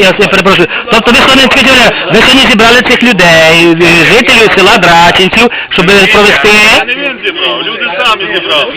я перепрошую. Тобто ви сьогодні, скажіть, ви сьогодні зібрали цих людей, е, жителів села Драченців, щоб провести... Не він зібрав, люди самі зібрали.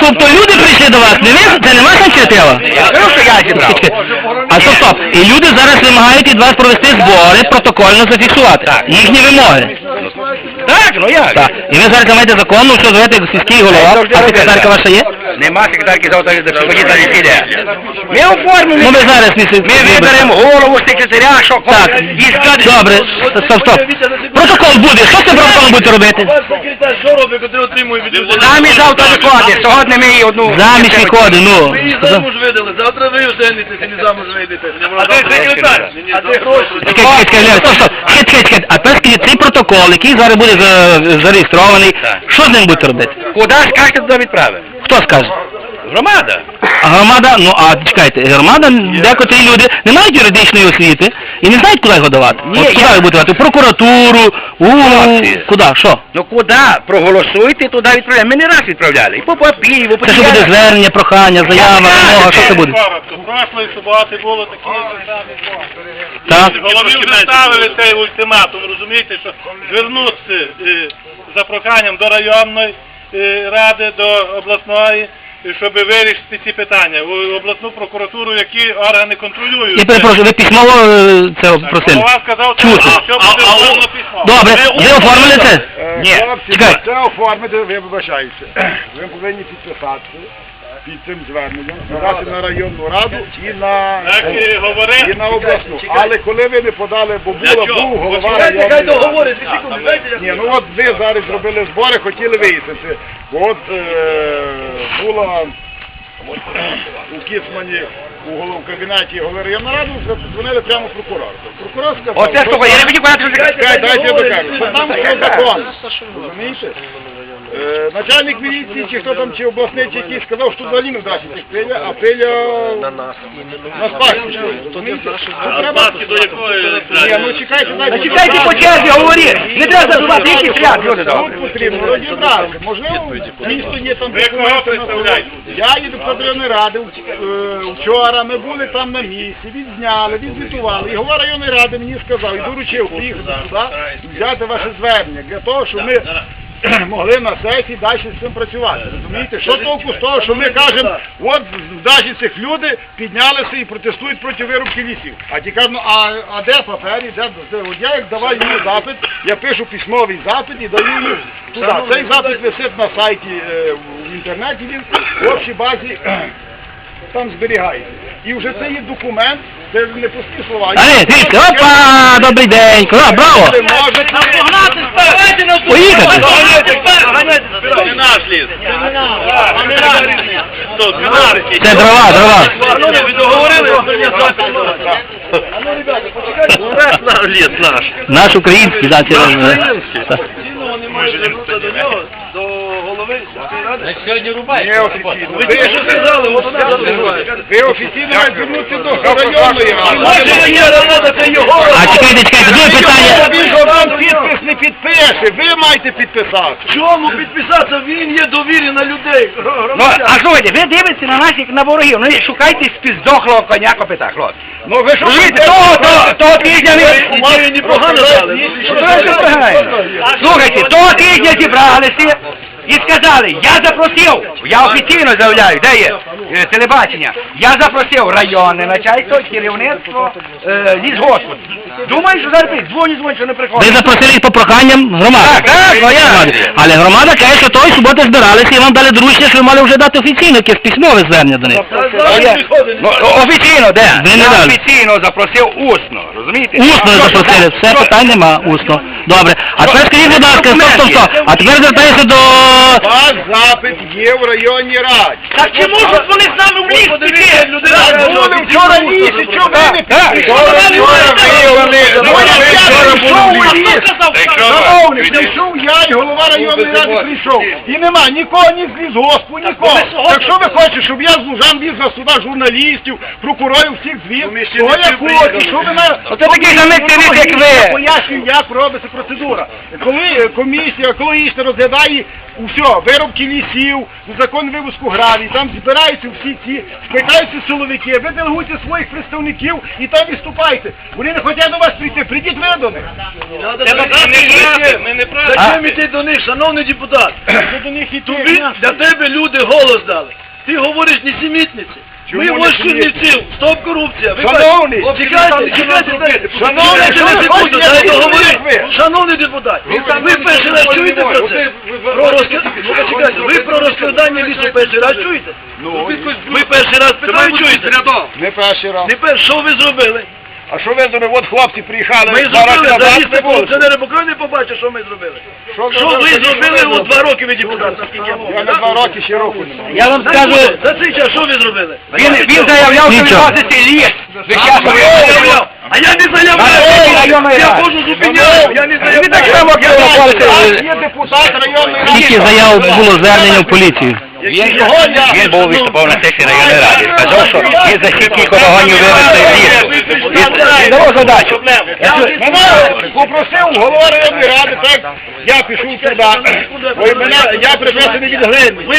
Тобто люди прийшли до вас, не ви? Це не ваша ініціатива? Що А стоп, стоп. І люди зараз вимагають від вас провести збори, протокольно зафіксувати. Їхні вимоги. Так, ну як? Так. І ви зараз маєте законну, що звете сільський голова, а секретарка ваша є? Нема секретарки завтра, що мені зараз піде. Ми оформимо. Ну ви зараз не Ми виберемо голову секретаря, що Так, і добре, стоп, стоп. Протокол буде, що з цим протоколом будете робити? секретар що робить, коли отримує від Замість завтра виходить, сьогодні ми її одну... Замість виходи, ну. замуж видали, завтра ви женитеся, не замуж вийдете. А ти секретар? А ти гроші? Чекай, чекай, чекай, стоп, стоп. Чекай, чекай, чекай. А тепер скажіть, цей протокол, який зараз буде за- зареєстрований, що з ним будете робити? Куди скажете, туди відправимо? Хто скаже? Громада. А громада, ну а чекайте, громада, декотрі люди не мають юридичної освіти і не знають, куди його давати. Ні, От куди я- будете давати? В прокуратуру, у куди, що? Ну куди? Проголосуйте, туди відправляємо. Ми не раз відправляли. І по Папієву, по Це що буде звернення, прохання, заява, вимога, що це буде? Прошлої суботи було таке. Так? Голові вже ставили цей ультиматум, розумієте, що звернутися е, за проханням до районної е, ради, до обласної, щоб вирішити ці питання. в обласну прокуратуру, які органи контролюють. Я перепрошую, ви письмово е, це просили? голова сказав, що Чути. буде оформлено письмо. Добре, ви оформили це? Ні. Хлопці, Чекай. це оформити, ви вибачаєте. Ви повинні підписатися під цим зверненням, подати на районну раду і на, і на обласну. Але коли ви не подали, бо була, був голова районної ради. Ні, ну от ви зараз зробили збори, хотіли виїхати. От е, була у Кіцмані у кабінеті голови районної ради, дзвонили прямо прокурору. Прокурор сказав, Оце що я не хотів казати, що дайте я докажу. Що там що закон. Розумієте? Е, начальник міліції, чи хто там, чи обласний, чи якийсь сказав, що взагалі не вдасться апреля, апреля на нас. На спадку. Розумієте? А треба- до якої Ні, ну чекайте, дайте. Чекайте по черзі, говори. Не треба забувати, який шлях, люди добре. Тут потрібно розібратися. Можливо, місто є там Ви кого документи на представляєте? Я їду до районної ради. е, Вчора ми були там на місці, відзняли, відзвітували. І голова районної ради мені сказав, і доручив приїхати сюди взяти ваше звернення для того, щоб ми могли на сесії далі з цим працювати. Розумієте? Що толку з того, що ми кажемо, от навіть цих люди піднялися і протестують проти вирубки лісів. А ті кажуть, ну а, а де папері, де де? От я як давай йому запит, я пишу письмовий запит і даю йому туди. Цей запит висить на сайті е, в інтернеті, він в общій базі там зберігається. І вже це є документ, це не пусті слова. Але, дивіться, опа, добрий день, Ура, браво! Ви можете Не наш ліс. Тут, не наш. Це дрова, дрова. Ви договорили? Наш ліс наш. Наш український, да, це... так. Мають звернутися до нього, до голови ради. не офіційно. Ви тільки що сказали, от вони розбивають. Ви офіційно маєте звернутися до районної ради. А чекайте, чекайте, друге питання. Він же вам підпис не підпише, ви маєте підписати. Чому підписатися? Він є довірена людей. Ну, а слухайте, ви дивитеся на нас як на ворогів. Ну, шукайте спіздохлого коня копита, хлопці. Ну ви що Розумієте, того, того, того тижня ви... Ідею непогано дали. Що це? Слухайте, того тижня зібралися і сказали, я запросив, я офіційно заявляю, де є е, телебачення, я запросив районне начальство, керівництво, е, лісгоспу. Думаю, що зараз прийдуть. дзвоню, дзвоню, що не Ви приходять. запросили їх по проханням громади. Так, так, ну, я- Але громада каже, що тої суботи збиралися і вам дали доручення, що ви мали вже дати офіційно якесь письмове звернення до них. Ну, офіційно, де? Ви не я дали. офіційно запросив усно, розумієте? Усно запросили, все питань нема, усно. Добре. А тепер скажіть, будь ласка, стоп, стоп, стоп. А тепер звертаюся до... Ваш запит є в районній раді. Так чи можуть вони з нами в ліс піти? Були вчора в лісі, чого ви не пішли? Ну. Шановні, Прийшов я і голова районної ради прийшов. І нема нікого, ні з лісгоспу, нікого. Так що ви хочете, щоб я з Лужан віз на суда журналістів, прокурорів всіх звів? Того я хочу, що ви на... Оце такий замитний як ви. Я пояснюю, як робиться процедура. Коли е, комісія екологічна розглядає все, виробки лісів, закон вивозку гравій, там збираються всі ці, скликаються силовики, ви делегуйте своїх представників і там виступайте. Вони не хочуть до вас прийти, прийдіть ви до них. Ми не праві, ми не праві. Зачем іти до них, шановний депутат? До них іти. Тобі, для тебе люди голос дали. Ти говориш несімітниці. Ми Чому ось? Чернівців, стоп корупція. Ви Шановний, бачите? чекайте, чекайте, чекайте. Шановний, Чекайте що ви секунду, дайте говорити. Шановний депутат, ви перший раз чуєте про це? Про розкрадання, ну почекайте, ви про розкрадання лісу перший раз чуєте? Ну, Ви перший раз питаю чуєте? не перший раз. Не перший, що ви зробили? А що ви зробили? От хлопці приїхали. Ми зробили, залізти не корупціонери по країні побачать, що ми зробили. Що Що ви зробили от два роки ви депутат, наскільки я Я на два роки ще року не маю. Я вам скажу, За цей час що ви зробили? Він, він заявляв, що Нічого. відноситься ліс. Ви А, щас я заявляв. А я не заявляю! Я ради. ходжу зупиняю, я не так само керували. Є депутат районної ради. скільки заяв було звернення в поліцію? Він, він був виступав на сесії районної ради. Сказав, що він за стільки вагонів вивезли в. Він давав задачу. Попросив голова районної ради, так, я пішов туди. Ой, мене, я привезений від глини. Ви,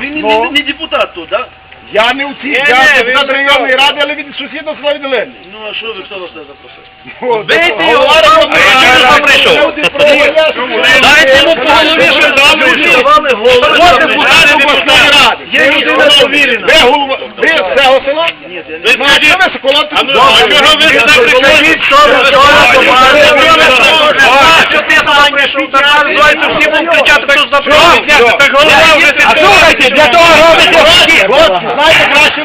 він, не- Ну. депутат тут, да? Я не у цій, я депутат районної ради, але від сусідного села від. Ну а що ви, хто вас не запросив? Вийти його, а я ради. сам прийшов. Дайте йому по голові, що дали давали голову. От депутат обласної ради. Є людина повірена. Ви голова, ви з цього села? Ви Ну, а що ви Соколов? А ну, а чого ви сюди прийшли? що ви, що ви, що ви, А слухайте, для того робите всі. Знаєте, краще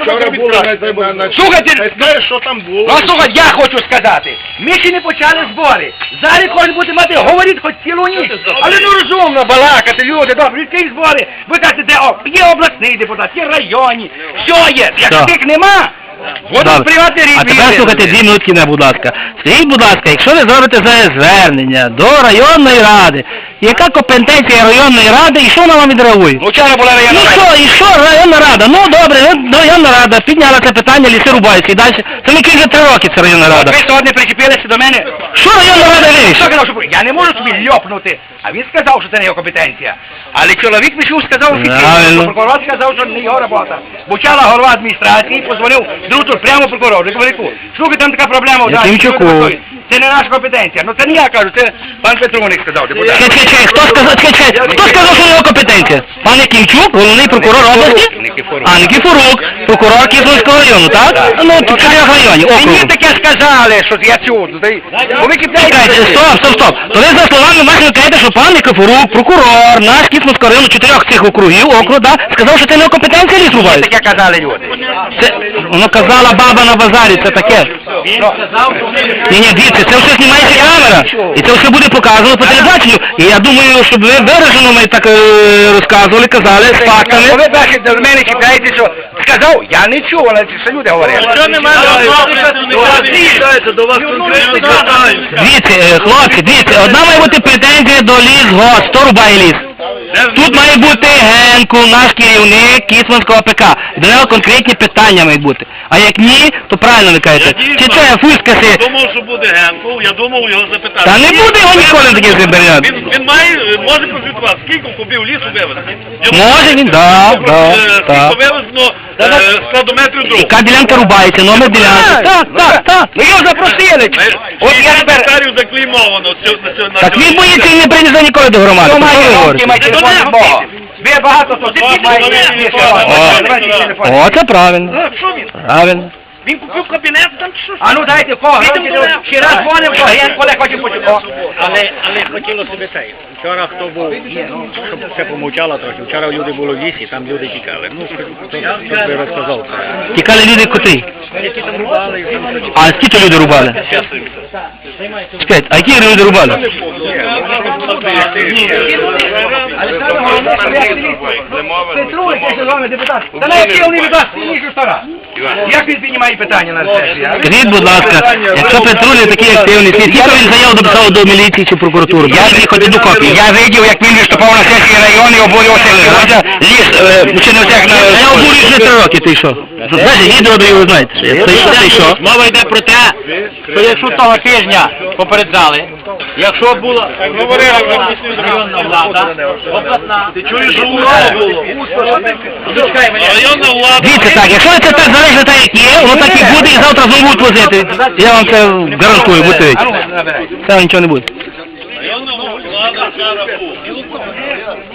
арбітраж. Слухайте, Знаєш, що там було? Ну, слухайте, я хочу сказати, ми ще не почали збори. Зараз кожен буде мати, говорити, хоч цілу ніч. Але ну розумно балакати, люди, добре, які збори. Ви кажете, де о, є обласний депутат, є районні, все є. Якщо Що? тих нема, Добре. приватні. А тепер слухайте дві минутки, не, будь ласка. Скажіть, будь ласка, якщо ви зробите зараз звернення до районної ради, яка компетенція районної ради і що вона вам відреагує? Ну, вчора була Ну районна рада. що, і що районна рада? Ну добре, ну, районна рада підняла це питання, ліси рубаються і далі. Це ми вже три роки це районна рада. Ви сьогодні причепилися до мене. Що районна рада що я не можу собі льопнути. А він сказав, що це не його компетенція. Але чоловік пішов, сказав офіційно, що прокурор сказав, що не його робота. Бучала голова адміністрації, позвонив другу прямо прокурору, говорить, слухай, там така проблема. ви готуєте? Це не наша компетенція. Ну це не я кажу, це пан Петруник сказав, депутат. Чекай, чекай, чекай, хто сказав, чекай, чекай, хто сказав, що його компетенція? Пан Якимчук, головний прокурор області? Никифорук. А, Никифорук, прокурор Київського району, так? Ну, тут чотирьох районів, Мені округу. таке сказали, що я чув. Бо ви Чекайте, кипляєте. стоп, стоп, стоп. То ви за словами вашими кажете, що пан Никифорук, прокурор наш Київського району чотирьох цих округів, округ, да, сказав, що це не його компетенція ліс Мені рубають. таке казали люди. Це, воно казала баба на базарі, це таке. Ні, ні, дивіться, це все знімається камера. І це все буде показано по телебаченню. І я думаю, щоб ви виражено ми так е, розказували, казали з фактами. Ви бачите, до мене чіпляєте, що сказав, я не чув, але це люди говорять. Що немає До вас звертаються, до вас конкретно звертаються. Дивіться, е, хлопці, дивіться, одна має бути претензія до ліс гос, хто рубає ліс. Тут має бути Генку, наш керівник Кіцманського ПК. До нього конкретні питання мають бути. А як ні, то правильно ви кажете. Чи це Я фускаси? думав, що буде Генку, я думав його запитати. Та не буде його ніколи на таких. Він, він має, може прозвітувати, скільки кубів лісу? Йому Може він, да, е, да, Скільки так. вивезено е, складометрів другу. Яка ділянка рубається, номер ділянки. Так, так, так. Ми його запросили. От я тепер... гектарів заклеймовано цю- на цю- на Так цьому. він боїться і не прийде ніколи до громади. Про що ви має говорите? Ви багато вас. от, телефон. О, це правильно. Правильно. Він купив кабінет там що? А ну дайте кого, ще раз дзвонив, кого, я коли хочу почути. Але, але хотілося б цей. Вчора хто був, ну, щоб все помовчало трохи. Вчора люди були в лісі, там люди тікали. Ну, хто, хто би розказав. Тікали люди котрі. Які там рубали, і там А скільки люди рубали? Чекайте, а які люди рубали? Петрович, я ще з вами депутат. Та на який вони віддасть сильніше стара? Як він піднімає питання на сесії? а? Скажіть, будь ласка, якщо Петрулі такий активний, скільки він заяву написав до міліції чи прокуратури? Я ж хоч одну копію. Я видів, як він виступав на сесії району і обурювався. Ліс, е, чи не всяк на... Я обурююсь вже три роки, ти що? Знаєте, відео даю, ви знаєте, що я ти що? Мова йде про те, що якщо того тижня попереджали, якщо була районна влада, обласна, ти чуєш, що було? Районна влада. Дивіться так, якщо це так залежно так, як є, воно так і буде, і завтра знову будуть возити. Я вам це гарантую, будьте ну, Це нічого не буде. Районна влада.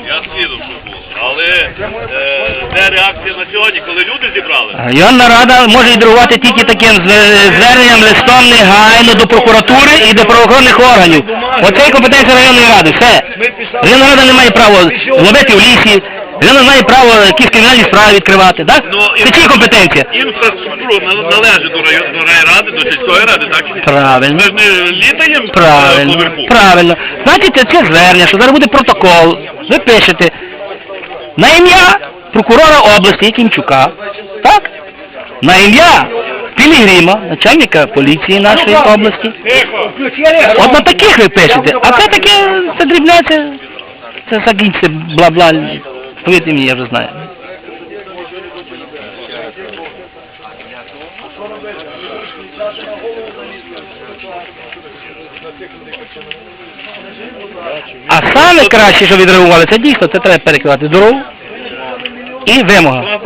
Я слідом, що було. Але е, де реакція на сьогодні, коли люди зібрали? Районна рада може відреагувати тільки таким зверненням листом негайно до прокуратури і до правоохоронних органів. Оце є компетенція районної ради, все. Районна рада не має права ловити в лісі, районна має право якісь кримінальні справи відкривати, так? Це чиї компетенція? Інфраструктура нал- належить до район- до райради, до сільської ради, так чи ні? Правильно. Ми ж не літаємо е, Правильно, поверху. правильно. Значить, це звернення, що зараз буде протокол. Ви пишете на ім'я прокурора області Якимчука, так? На ім'я Пілігрима, начальника поліції нашої області. Тихо. От на таких ви пишете, а це таке, це дрібняться, це закінчиться бла-бла. Повірте мені, я вже знаю. А саме краще, що відреагували, це дійсно, це треба перекривати дорогу і вимога.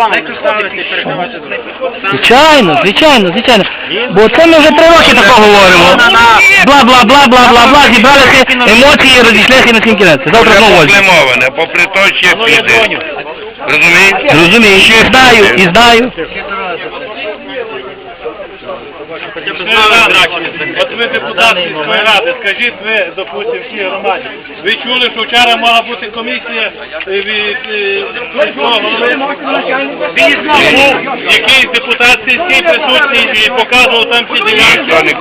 Звичайно, звичайно, звичайно. Бо це ми вже три роки тако говоримо. Бла бла бла бла бла бла зібралися емоції, розійшлися на сім кінець. Завтра знову. Проблемоване, попри то що піде. Розумієш? Розумію, і знаю, і знаю. От ви депутат ради, скажіть ви, допустим, всі громаді, ви чули, що вчора мала бути комісія е, від е, голови? Був якийсь депутат сільський присутній і показував там ці ділянки.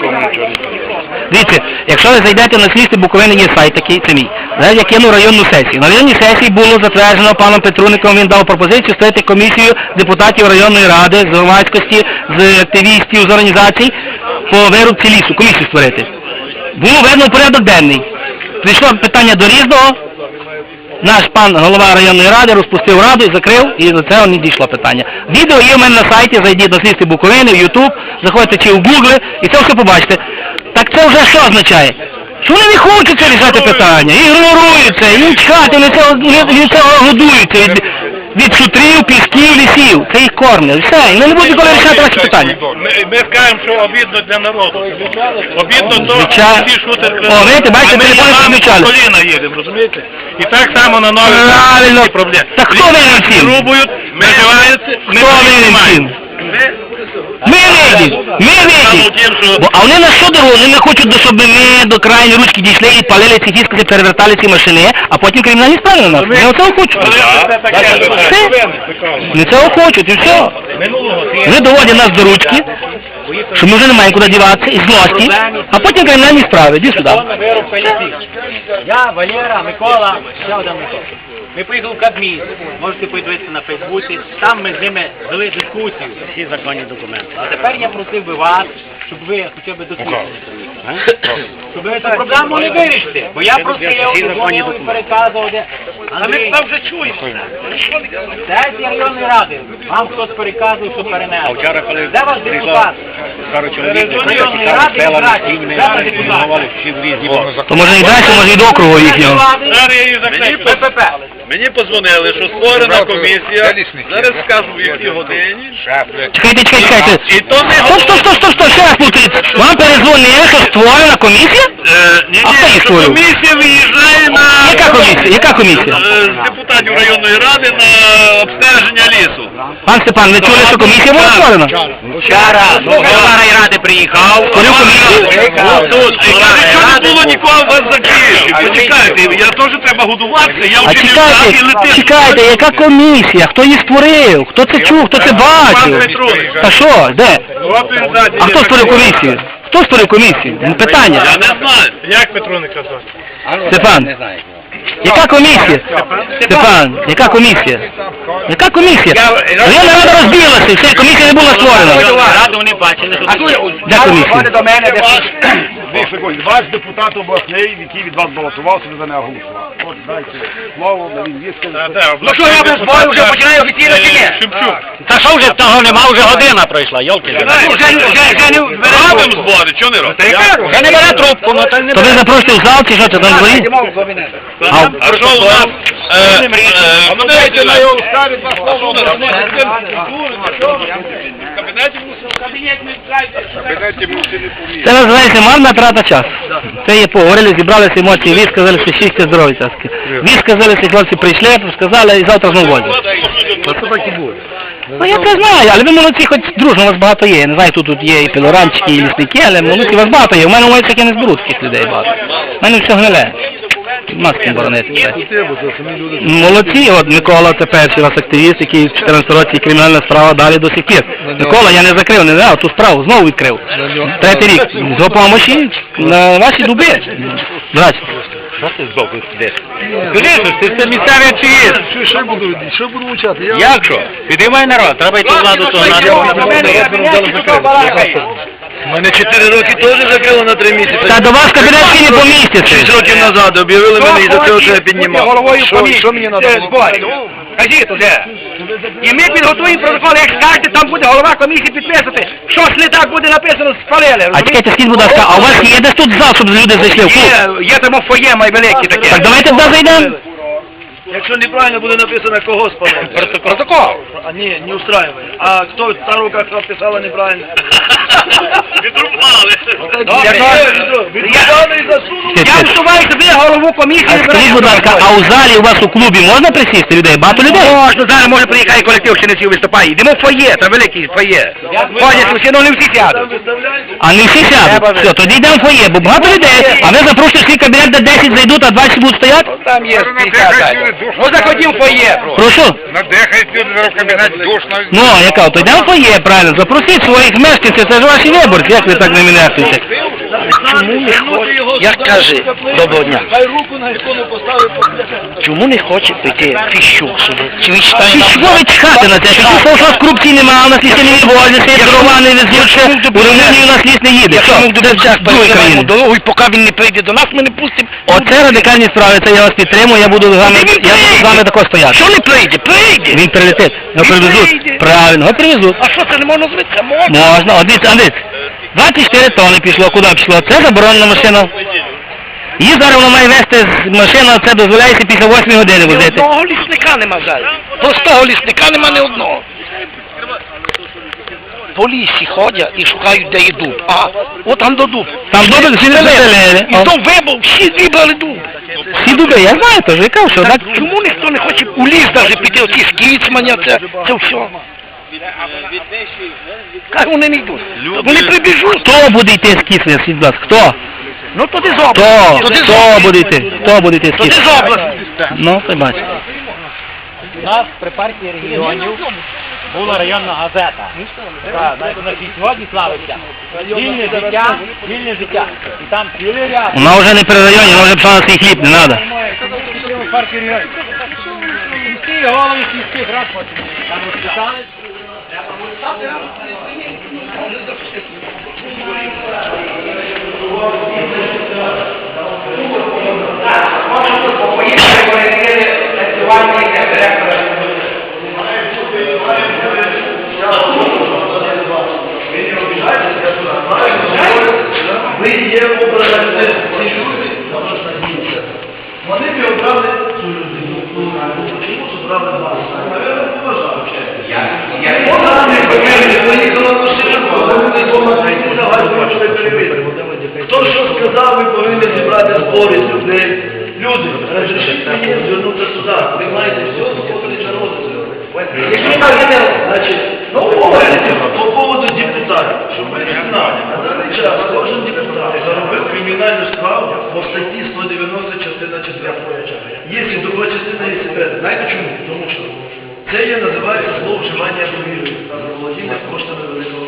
Дивіться, якщо ви зайдете на слідство Буковини, є сайт такий, це мій. Я кину районну сесію. На районній сесії було затверджено паном Петруником, він дав пропозицію створити комісію депутатів районної ради з громадськості, з активістів, з організацій по вирубці лісу, комісію створити. Було введено в порядок денний. Прийшло питання до різного, наш пан голова районної ради розпустив раду і закрив, і до цього не дійшло питання. Відео є в мене на сайті, зайдіть на слідство Буковини, в Ютуб, заходьте чи в Гугли, і це все побачите. Так це вже що означає? Що вони не хочуть це рішати питання, ігноруються, їм чхати, вони цього годуються, від, шутрів, пісків, лісів. Це їх кормлять. Все, ну не ніколи рішати ваші питання. Ми, ми скажемо, що обідно для народу. Обідно то, що всі шутер О, видите, бачите, ми телефони там коліна їдемо, розумієте? І так само на нові Правильно. проблеми. Так хто винен в цім? Рубують, наживаються, ми Хто винен в цім? Ми винні, ми. Бо, а вони на що дорогу? Вони не хочуть, щоб ми до крайньої ручки дійшли і палили ці фіскали, перевертали ці машини, а потім кримінальні справи на нас. Вони цього хочуть. Все. Вони цього хочуть, і все. Вони доводять нас до ручки, що ми вже не маємо куди діватися, і злості, а потім кримінальні справи. Іди сюди. Я, Валера, Микола, ще один Микола. Ми приїхали в Кабмін, можете подивитися на Фейсбуці, там ми з ними вели дискусію, всі законні документи. А тепер я просив би вас, щоб ви хоча б до слідства приїхали. Щоб ви цю проблему не вирішити. Бо я просив, дзвонив і переказував, де... А ми там вже чуємо. Сесія районної ради. Вам хтось переказує, що перенесли. А вчора, коли де ваш депутат? Пару чоловік, районної ради і братів. Де ваш депутат? То може і далі, може і до округу їхнього. Я закрию. ППП. Мені позвонили, що створена комісія. Зараз скажу в якій годині. Чекайте, чекайте, чекайте. І то не Стоп, стоп, стоп, стоп, стоп, ще раз повторіть. Вам перезвонили, що створена комісія? Е, ні, А хто їх ні, що створив? комісія виїжджає на... Яка комісія? Яка комісія? Е, З депутатів районної ради на обстеження лісу. Пан Степан, ви чули, що комісія була створена? Вчора голова райради приїхав. Створив комісію? Тут, і не було нікого вас закрити. Почекайте, я теж треба годуватися, я А чекайте, летиш. чекайте, яка комісія? Хто її створив? Хто це чув? Хто це бачив? Та що, де? А хто створив комісію? Хто створив комісію? Питання. Я не знаю. Як Петроника звати? Степан. Яка комісія? Степан, яка комісія? Яка комісія? Районна рада розбілася, все, комісія не була створена. Раду вони бачили, А Де комісія? до мене, де Дві секунди. Ваш депутат обласний, який від вас балотував, за нього голосував. От дайте слово, на він вискаже. Ну що я без бою вже починаю офіційно чи ні? Шевчук. Та що вже того нема, вже година пройшла, йолки. Ну, не Робимо збори, чого не робимо? Я не бере трубку, ну та не То ви запрошуєте в зал чи що це там дворі? А, А що у нас? Е, е, Ну дайте на його ставить два слова. Це називається марна трата часу. Це є поговорили, зібралися емоції, ви сказали, що щастя здоров'я. Ви сказали, що хлопці прийшли, сказали і завтра знову возять. Ну я це знаю, але ви молодці, хоч дружно, у вас багато є. Я не знаю, тут тут є і пилоранчики, і лісники, але молодці, у вас багато є. У мене вулиці я не зберу таких людей багато. У мене все гниле. Маски боронити. Молодці, от Микола, це перший у вас активіст, який в 14 році кримінальна справа далі до сих пір. Микола, я не закрив, не дав, ту справу знову відкрив. Третій рік. З допомогою на ваші дуби. Здрасте. Ти це місцевий активіст. Що, що буду, що буду мовчати? Я Як що? Підіймай народ, треба йти владу, то Мене 4 роки теж закрили на 3 місяці. Та до вас кабінетки не 6 років назад об'явили мене і за цього, що я піднімав. Головою Що, комісії. що мені Це треба? зборів. Кажіть уже. І ми підготуємо протокол, як скажете, там буде голова комісії підписувати. Щось не так буде написано, спалили. А чекайте, скажіть, будь ласка, а у вас є десь тут зал, щоб люди зайшли в клуб? Є, є там фоє май велике таке. Так давайте туди зайдемо. Якщо неправильно буде написано, кого спалити? Протокол. А не, не устраивает. А кто та рука написала неправильно? Відрубали. Я вступаю собі голову комісії. Скажіть, будь ласка, а у залі у вас у клубі можна присісти людей? Багато людей? Можна, зараз може приїхати колектив, ще не сів виступає. Йдемо в фоє, там великий фоє. Ходять усі, ну не всі сядуть. А не всі сядуть. Все, тоді йдемо в фоє, бо багато людей. А ви запрошуєте свій кабінет, де 10 зайдуть, а 20 будуть стояти? Там є 50. Ну заходів в фоє. Прошу. Надихайте в кабінет душно. Ну, яка, то йдемо в фоє, правильно. Запросіть своїх мешканців, це ж ваші виборці, як ви так не міняєтеся? Чому не хоче? Як каже, доброго дня. Хай руку на ікону поставить. Чому не хоче прийти Фіщук сюди? Чи він чхати на це? Ти що, що у вас корупції немає, у нас ліс не відвозиться, і дрова не везуть, у Румунії у нас ліс не їде. Що, Якщо ми в Дубенцях перекриваємо дорогу, і поки він не прийде до нас, ми не пустимо. Оце радикальні справи, це я вас підтримую, я буду з вами, я буду з вами тако стояти. Що не прийде? Прийде! Він прилетить, його привезуть. Правильно, його привезуть. А що це не можна зробити? Це можна. Можна, от дивіться, а дивіться. 24 тонни пішло, куди пішло? Це заборонена машина. Її зараз вона має вести з машина, це дозволяється після 8 години Ні одного лісника нема в залі. Простого лісника нема ні одного. По лісі ходять і шукають, де є дуб. А, от там до дуб. Там добре, всі не заселили. І то вибув, всі вибрали дуб. Всі дуби, я знаю, тож я кажу, що Так так. чому ніхто не хоче у ліс навіть піти, оці скіцмання, це, це все. Хай вони не йдуть. Вони прибіжуть. Хто буде йти з кисня, скажіть, будь ласка, хто? Ну тоді з Хто? області. З Хто області. буде йти? Хто буде йти з Тоді з кисня? області. Ну, ти бачиш. У нас при партії регіонів була районна газета. Так, навіть вона і сьогодні славиться. Вільне життя, вільне життя. І там цілий ряд. Вона вже не при районі, вона вже пішла на свій хліб, не треба. партії регіонів. Голови сільських рад потім там розписались. Вони обрали поважав Хто що сказав, ви повинні зібрати збори з людей. Люди, разрешіть мені звернутися сюди. Ви маєте все заходити народу. Якщо так значить, ну, говорите, по поводу депутатів, щоб ви знали, на даний час кожен депутат заробив кримінальну справу по статті 190 частина 4. Якщо друга частина є секрет, знаєте чому? Тому що Це я називаю зловживання довірою та заволодіння коштами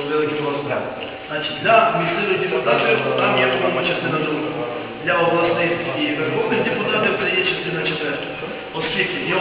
великого розправи. Значить, для місцевих депутатів там є, по-моєму, частина друга. Для обласних і верховних депутатів це є частина четверта. Оскільки є